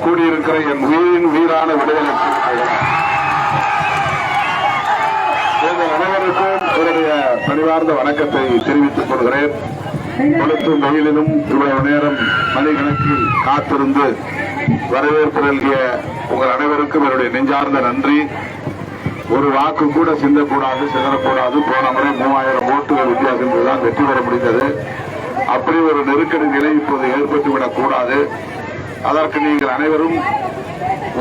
கூடியிருக்கிற என் உயிரின் உயிரான விடுதலை அனைவருக்கும் என்னுடைய பணிவார்ந்த வணக்கத்தை தெரிவித்துக் கொள்கிறேன். கொளுத்தும் வெயிலிலும் இவ்வளவு நேரம் மணிக்கணக்கில் காத்திருந்து வரவேற்பு நல்கிய உங்கள் அனைவருக்கும் என்னுடைய நெஞ்சார்ந்த நன்றி. ஒரு வாக்கு கூட சிந்தக்கூடாது சிதறக்கூடாது. போன முறை மூவாயிரம் ஓட்டுகள் வித்தியாசத்தில் தான் வெற்றி பெற முடிந்தது. அப்படி ஒரு நெருக்கடி நிலை இப்போது ஏற்பட்டுவிடக் கூடாது. அதற்கு நீங்கள் அனைவரும்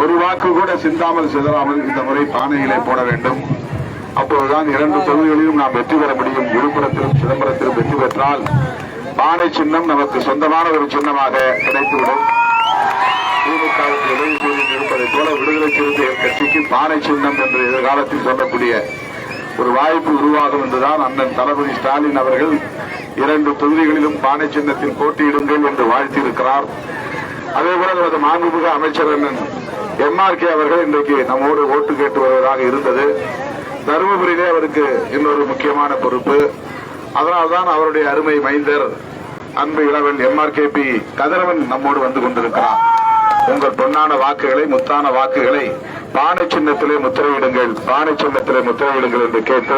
ஒரு வாக்கு கூட சிந்தாமல் சிதறாமல் இந்த முறை பானையிலே போட வேண்டும். அப்போதுதான் இரண்டு தொகுதிகளிலும் நாம் வெற்றி பெற முடியும். விழுப்புரத்திலும் சிதம்பரத்திலும் வெற்றி பெற்றால் பானை சின்னம் நமக்கு சொந்தமான ஒரு சின்னமாக கிடைத்துவிடும். திமுகவுக்கு உதவி செய்து இருப்பதைப் போல விடுதலை சிறுத்தைகள் கட்சிக்கு பானை சின்னம் என்று எதிர்காலத்தில் சொல்லக்கூடிய ஒரு வாய்ப்பு உருவாகும் என்றுதான் அண்ணன் தளபதி ஸ்டாலின் அவர்கள் இரண்டு தொகுதிகளிலும் பானை சின்னத்தில் போட்டியிடுங்கள் என்று வாழ்த்தியிருக்கிறார். அதே போல நமது மாண்புமிகு அமைச்சர் அண்ணன் எம்ஆர்கே அவர்கள் இன்றைக்கு நம்மோடு ஓட்டு கேட்டு வருவதாக இருந்தது. தருமபுரியிலே அவருக்கு இன்னொரு முக்கியமான பொறுப்பு. அதனால்தான் அவருடைய அருமை மைந்தர் அன்பு இளவன் எம்ஆர்கேபி கதிரவன் நம்மோடு வந்து கொண்டிருக்கிறார். உங்கள் பொன்னான வாக்குகளை முத்தான வாக்குகளை பானை சின்னத்திலே முத்திரையிடுங்கள். பானை சின்னத்திலே முத்திரையிடுங்கள் என்று கேட்டு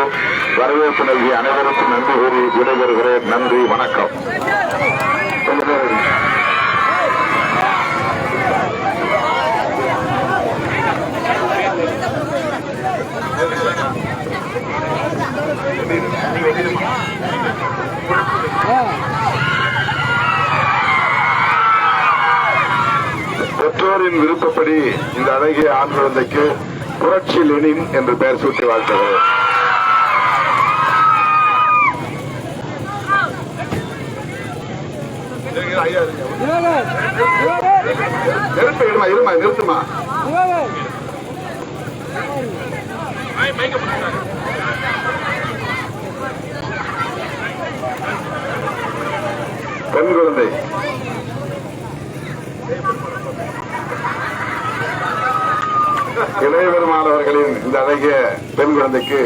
வரவேற்பு நல்கி அனைவருக்கும் நன்றி கூறி விடைபெறுகிறேன். நன்றி வணக்கம். பெற்றோரின் விருப்பப்படி இந்த அழகிய ஆண் குழந்தைக்கு புரட்சி லெனின் என்று பெயர் சூட்டி வாழ்த்துகிறேன் இருமா இருமா நிறுத்துமா? பெண் குழந்தை. இளையவர் மாணவர்களின் இந்த அழகிய பெண் குழந்தைக்கு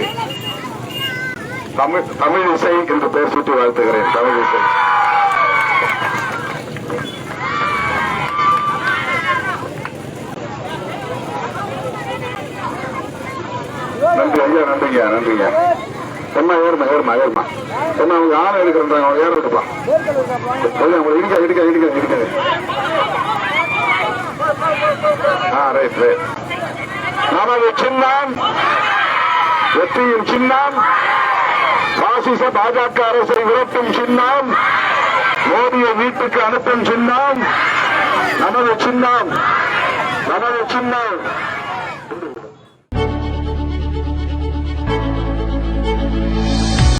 தமிழ் தமிழ் இசை என்று பெயர் சூட்டி வாழ்த்துகிறேன். தமிழ் இசை நன்றி ஐயா நன்றிங்க நன்றிங்க. செம்மா ஏறுமா ஏறுமா ஏறுமா. செம்மா அவங்க ஆணை எடுக்கிறாங்க அவங்க ஏற விட்டுப்பான் உங்களுக்கு இடிக்க இடிக்க இடிக்க இடிக்க. ஆ ரைட் ரைட் நமது சின்னம் வெற்றியின் சின்னம் பாசிச பாஜக அரசை விரட்டும் சின்னம் மோடியை வீட்டுக்கு அனுப்பும் சின்னம் நமது சின்னம் நமது சின்னம்.